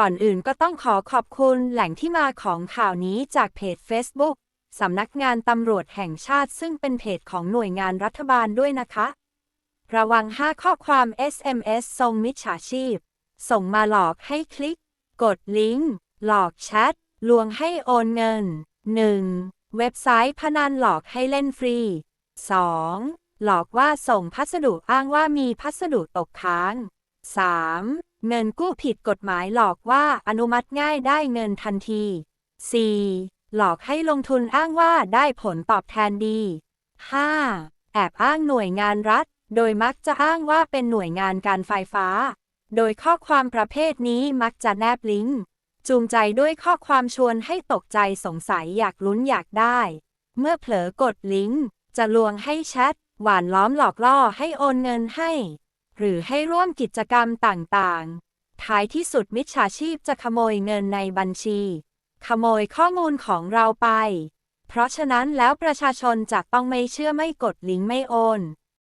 ก่อนอื่นก็ต้องขอขอบคุณแหล่งที่มาของข่าวนี้จากเพจ Facebook สำนักงานตำรวจแห่งชาติซึ่งเป็นเพจของหน่วยงานรัฐบาลด้วยนะคะ ระวัง 5 ข้อความ SMS ส่งมิจฉาชีพ ส่งมาหลอกให้คลิก กดลิงก์ หลอกแชท ลวงให้โอนเงิน 1. เว็บไซต์พนันหลอกให้เล่นฟรี 2. หลอกว่าส่งพัสดุอ้างว่ามีพัสดุตกค้าง 3. เงินกู้ผิดกฎหมายหลอกว่าอนุมัติง่ายได้เงินทันที 4. หลอกให้ลงทุนอ้างว่าได้ผลตอบแทนดี 5. แอบอ้างหน่วยงานรัฐ โดยมักจะอ้างว่าเป็นหน่วยงานการไฟฟ้า โดยข้อความประเภทนี้มักจะแนบลิงก์จูงใจด้วยข้อความชวนให้ตกใจสงสัยอยากลุ้นอยากได้ เมื่อเผลอกดลิงก์จะลวงให้แชทหวานล้อมหลอกล่อให้โอนเงินให้ หรือให้ร่วมกิจกรรมต่างๆ ท้ายที่สุดมิจฉาชีพจะขโมยเงินในบัญชี ขโมยข้อมูลของเราไป เพราะฉะนั้นแล้วประชาชนจะต้องไม่เชื่อไม่กดลิงก์ไม่โอน